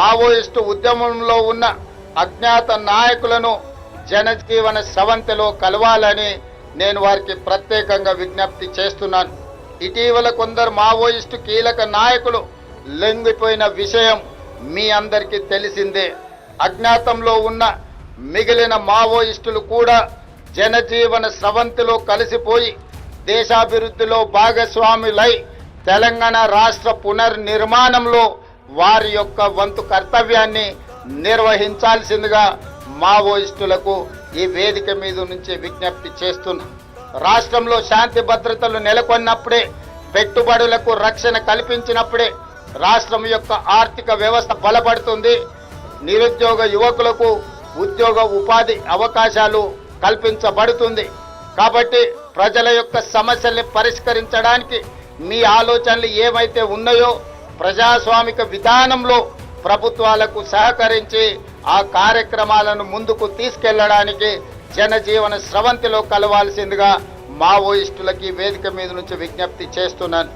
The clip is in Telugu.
మావోయిస్టు ఉద్యమంలో ఉన్న అజ్ఞాత నాయకులను జనజీవన సవంతిలో కలవాలని నేను వారికి ప్రత్యేకంగా విజ్ఞప్తి చేస్తున్నాను. ఇటీవల కొందరు మావోయిస్టు కీలక నాయకులు లొంగిపోయిన విషయం మీ అందరికీ తెలిసిందే. అజ్ఞాతంలో ఉన్న మిగిలిన మావోయిస్టులు కూడా జనజీవన స్రవంతిలో కలిసిపోయి దేశాభివృద్ధిలో భాగస్వాములై తెలంగాణ రాష్ట్ర పునర్నిర్మాణంలో వారి యొక్క వంతు కర్తవ్యాన్ని నిర్వహించాల్సిందిగా మావోయిస్టులకు ఈ వేదిక మీద నుంచి విజ్ఞప్తి చేస్తున్నా. రాష్ట్రంలో శాంతి భద్రతలు నెలకొన్నప్పుడే పెట్టుబడులకు రక్షణ కల్పించినప్పుడే రాష్ట్రం యొక్క ఆర్థిక వ్యవస్థ బలపడుతుంది. నిరుద్యోగ యువకులకు ఉద్యోగ ఉపాధి అవకాశాలు కల్పించబడుతుంది. కాబట్టి ప్రజల యొక్క సమస్యల్ని పరిష్కరించడానికి మీ ఆలోచనలు ఏమైతే ఉన్నాయో ప్రజాస్వామిక విధానంలో ప్రభుత్వాలకు సహకరించి ఆ కార్యక్రమాలను ముందుకు తీసుకెళ్ళడానికి జనజీవన స్రవంతిలో కలవాల్సిందిగా మావోయిస్టులకి వేదిక మీద నుంచి విజ్ఞప్తి చేస్తున్నాను.